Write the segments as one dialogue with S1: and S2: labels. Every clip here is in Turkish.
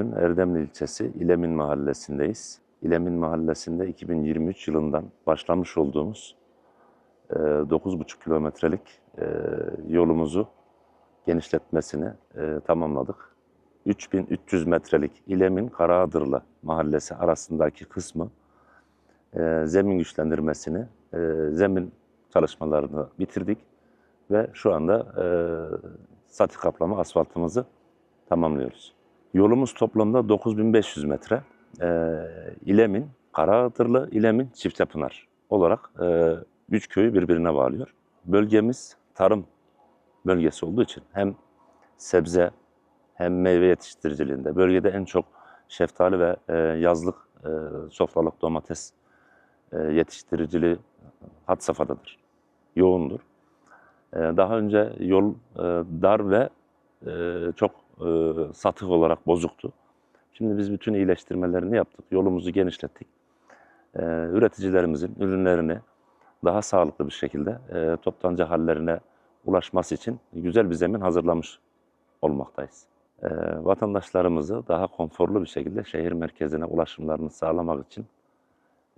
S1: Bugün Erdemli ilçesi İlemin mahallesindeyiz. İlemin mahallesinde 2023 yılından başlamış olduğumuz e, 9,5 kilometrelik e, yolumuzu genişletmesini e, tamamladık. 3300 metrelik İlemin Karaadırlı mahallesi arasındaki kısmı e, zemin güçlendirmesini, e, zemin çalışmalarını bitirdik ve şu anda e, sati kaplama asfaltımızı tamamlıyoruz. Yolumuz toplamda 9500 metre. E, İlemin, Karaadırlı, İlemin, Çiftepınar olarak e, üç köyü birbirine bağlıyor. Bölgemiz tarım bölgesi olduğu için hem sebze hem meyve yetiştiriciliğinde bölgede en çok şeftali ve e, yazlık e, sofralık domates e, yetiştiriciliği had safhadadır, yoğundur. E, daha önce yol e, dar ve e, çok e, satık olarak bozuktu. Şimdi biz bütün iyileştirmelerini yaptık, yolumuzu genişlettik. E, üreticilerimizin ürünlerini daha sağlıklı bir şekilde e, toptancı hallerine ulaşması için güzel bir zemin hazırlamış olmaktayız. E, vatandaşlarımızı daha konforlu bir şekilde şehir merkezine ulaşımlarını sağlamak için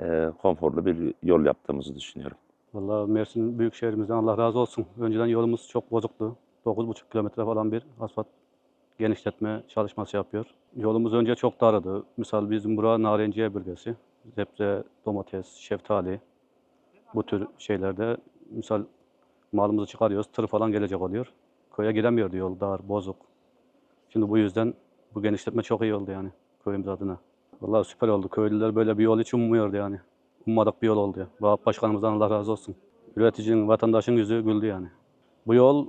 S1: e, konforlu bir yol yaptığımızı düşünüyorum.
S2: Vallahi Mersin Büyükşehirimizden Allah razı olsun. Önceden yolumuz çok bozuktu. 9,5 kilometre falan bir asfalt genişletme çalışması yapıyor. Yolumuz önce çok dardı. Misal bizim bura Narenciye bölgesi. Zepse, domates, şeftali bu tür şeylerde misal malımızı çıkarıyoruz. Tır falan gelecek oluyor. Köye giremiyordu yol dar, bozuk. Şimdi bu yüzden bu genişletme çok iyi oldu yani köyümüz adına. Vallahi süper oldu. Köylüler böyle bir yol hiç ummuyordu yani. Ummadık bir yol oldu. Vahap Başkanımızdan Allah razı olsun. Üreticinin, vatandaşın yüzü güldü yani. Bu yol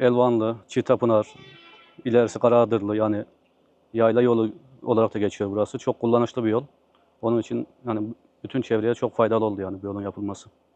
S2: Elvanlı, Çiğtapınar, ilerisi Karaadırlı yani yayla yolu olarak da geçiyor burası. Çok kullanışlı bir yol. Onun için yani bütün çevreye çok faydalı oldu yani bu yolun yapılması.